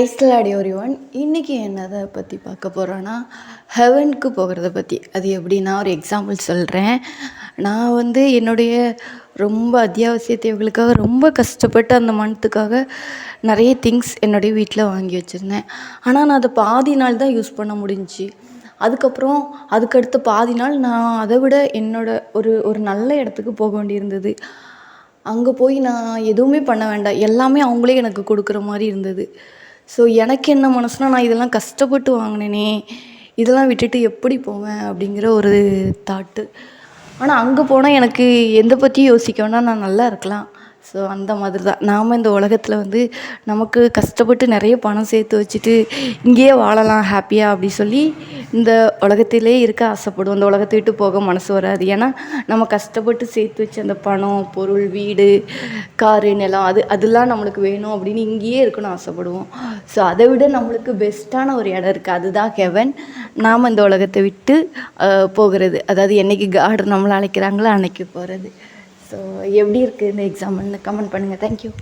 ஐஸ்லாடி ஒரு ஒன் இன்றைக்கி என்னதை பற்றி பார்க்க போகிறோன்னா ஹெவனுக்கு போகிறத பற்றி அது எப்படின்னா ஒரு எக்ஸாம்பிள் சொல்கிறேன் நான் வந்து என்னுடைய ரொம்ப அத்தியாவசிய தேவைகளுக்காக ரொம்ப கஷ்டப்பட்டு அந்த மந்த்துக்காக நிறைய திங்ஸ் என்னுடைய வீட்டில் வாங்கி வச்சுருந்தேன். ஆனால் நான் அதை பாதி நாள் தான் யூஸ் பண்ண முடிஞ்சுச்சு. அதுக்கப்புறம் அதுக்கடுத்து பாதி நாள் நான் அதை விட என்னோடய ஒரு ஒரு நல்ல இடத்துக்கு போக வேண்டியிருந்தது. அங்கே போய் நான் எதுவுமே பண்ண வேண்டாம். எல்லாமே அவங்களே எனக்கு கொடுக்குற மாதிரி இருந்தது. ஸோ எனக்கு என்ன மனசுனால் நான் இதெல்லாம் கஷ்டப்பட்டு வாங்கினேனே இதெல்லாம் விட்டுட்டு எப்படி போவேன் அப்படிங்கிற ஒரு தாட்டு ஆனால் அங்கே போனால் எனக்கு எதை பற்றியும் யோசிக்க வேணாம் நான் நல்லா இருக்கலாம். ஸோ அந்த மாதிரி தான் நாம் இந்த உலகத்தில் வந்து நமக்கு கஷ்டப்பட்டு நிறைய பணம் சேர்த்து வச்சுட்டு இங்கேயே வாழலாம் ஹாப்பியாக அப்படி சொல்லி இந்த உலகத்திலே இருக்க ஆசைப்படுவோம் இந்த உலகத்தை விட்டு போக மனசு வராது. ஏன்னா நம்ம கஷ்டப்பட்டு சேர்த்து வச்ச அந்த பணம் பொருள் வீடு காரு நிலம் அது அதெல்லாம் நம்மளுக்கு வேணும் அப்படின்னு இங்கேயே இருக்கணும்னு ஆசைப்படுவோம். ஸோ அதை விட நம்மளுக்கு பெஸ்ட்டான ஒரு இடம் இருக்குது அதுதான் ஹெவன் நாம் இந்த உலகத்தை விட்டு போகிறது. அதாவது என்னைக்கு காடு நம்மளை அழைக்கிறாங்களோ அன்னைக்கு போகிறது ஸோ எப்படி இருக்குது இந்த எக்ஸாம்பிள்னு கமெண்ட் பண்ணுங்கள் தேங்க்யூ